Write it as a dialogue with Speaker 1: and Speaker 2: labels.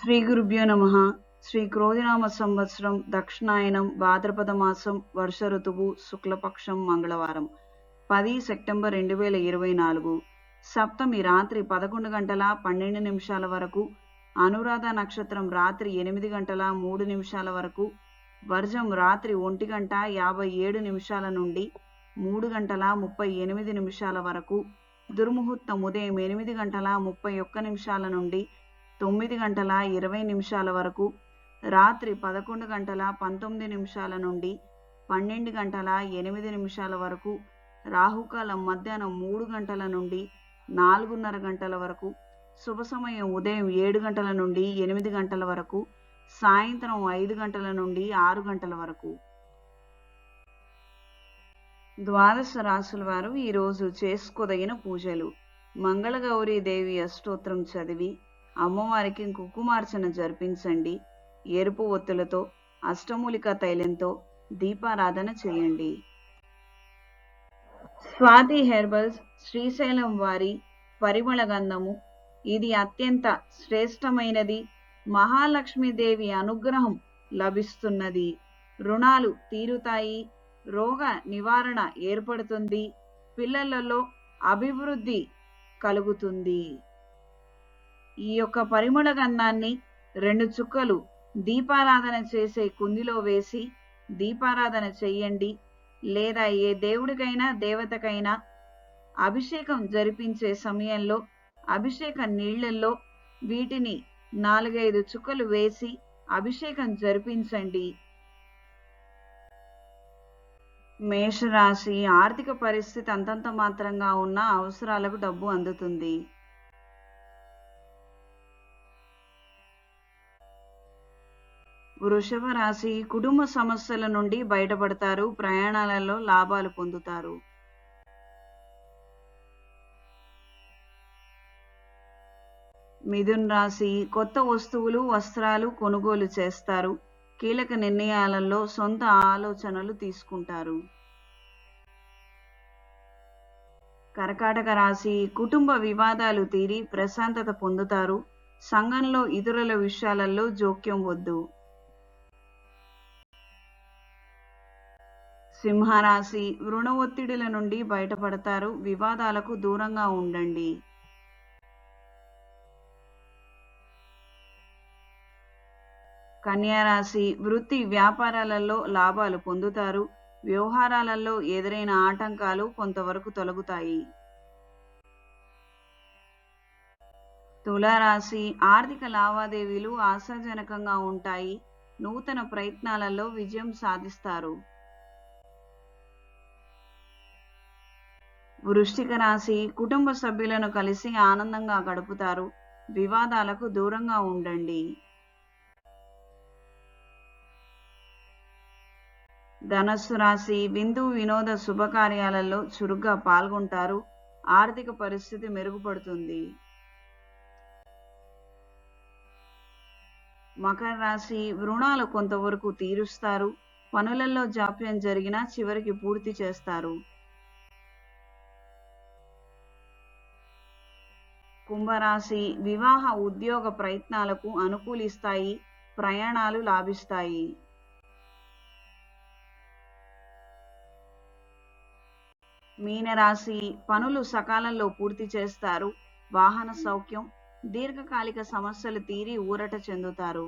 Speaker 1: శ్రీ గురుభ్యో నమ. శ్రీ క్రోధినామ సంవత్సరం దక్షిణాయనం భాద్రపద మాసం వర్ష ఋతువు శుక్లపక్షం మంగళవారం. పది సెప్టెంబర్ రెండు వేల ఇరవై నాలుగు. సప్తమి రాత్రి పదకొండు గంటల పన్నెండు నిమిషాల వరకు అనురాధ నక్షత్రం రాత్రి ఎనిమిది గంటల మూడు నిమిషాల వరకు వర్జం రాత్రి ఒంటి గంట యాభై ఏడు నిమిషాల నుండి మూడు గంటల ముప్పై ఎనిమిది నిమిషాల వరకు దుర్ముహూర్తం ఉదయం ఎనిమిది గంటల ముప్పై ఒక్క నిమిషాల నుండి తొమ్మిది గంటల ఇరవై నిమిషాల వరకు రాత్రి పదకొండు గంటల పంతొమ్మిది నిమిషాల నుండి పన్నెండు గంటల ఎనిమిది నిమిషాల వరకు రాహుకాలం మధ్యాహ్నం మూడు గంటల నుండి నాలుగున్నర గంటల వరకు శుభ సమయం ఉదయం ఏడు గంటల నుండి ఎనిమిది గంటల వరకు సాయంత్రం ఐదు గంటల నుండి ఆరు గంటల వరకు. ద్వాదశ రాసుల వారు ఈరోజు చేసుకోదగిన పూజలు. మంగళగౌరీ దేవి అష్టోత్రం చదివి అమ్మవారికి కుంకుమార్చన జరిపించండి. ఎరుపు ఒత్తులతో అష్టమూలిక తైలంతో దీపారాధన చేయండి. స్వాతి హెర్బల్స్ శ్రీశైలం వారి పరిమళ గంధము. ఇది అత్యంత శ్రేష్టమైనది. మహాలక్ష్మీదేవి అనుగ్రహం లభిస్తున్నది. రుణాలు తీరుతాయి. రోగ నివారణ ఏర్పడుతుంది. పిల్లలలో అభివృద్ధి కలుగుతుంది. ఈ యొక్క పరిమళ గంధాన్ని రెండు చుక్కలు దీపారాధన చేసే కుందిలో వేసి దీపారాధన చెయ్యండి. లేదా ఏ దేవుడికైనా దేవతకైనా అభిషేకం జరిపించే సమయంలో అభిషేక నీళ్ళలో వీటిని నాలుగైదు చుక్కలు వేసి అభిషేకం జరిపించండి. మేషరాశి ఆర్థిక పరిస్థితి అంతంత మాత్రంగా ఉన్న అవసరాలకు డబ్బు అందుతుంది. వృషభ రాశి కుటుంబ సమస్యల నుండి బయటపడతారు ప్రయాణాలలో లాభాలు పొందుతారు. మిథున్ రాశి కొత్త వస్తువులు వస్త్రాలు కొనుగోలు చేస్తారు. కీలక నిర్ణయాలలో సొంత ఆలోచనలు తీసుకుంటారు. కర్కాటక రాశి కుటుంబ వివాదాలు తీరి ప్రశాంతత పొందుతారు. సంఘంలో ఇతరుల విషయాలలో జోక్యం వద్దు. సింహరాశి రుణ ఒత్తిడిల నుండి బయటపడతారు. వివాదాలకు దూరంగా ఉండండి. కన్యారాశి వృత్తి వ్యాపారాలలో లాభాలు పొందుతారు. వ్యవహారాలలో ఎదురైన ఆటంకాలు కొంతవరకు తొలగుతాయి. తులారాశి ఆర్థిక లావాదేవీలు ఆశాజనకంగా ఉంటాయి. నూతన ప్రయత్నాలలో విజయం సాధిస్తారు. వృష్టిక రాశి కుటుంబ సభ్యులను కలిసి ఆనందంగా గడుపుతారు. వివాదాలకు దూరంగా ఉండండి. ధనస్సు రాశి విందు వినోద శుభకార్యాలలో చురుగ్గా పాల్గొంటారు. ఆర్థిక పరిస్థితి మెరుగుపడుతుంది. మకర రాశి రుణాలు కొంతవరకు తీరుస్తారు. పనులలో జాప్యం జరిగినా చివరికి పూర్తి చేస్తారు. కుంభరాశి వివాహ ఉద్యోగ ప్రయత్నాలకు అనుకూలిస్తాయి ప్రయాణాలు లాభిస్తాయి. మీనరాశి పనులు సకాలంలో పూర్తి చేస్తారు వాహన సౌఖ్యం దీర్ఘకాలిక సమస్యలు తీరి ఊరట చెందుతారు.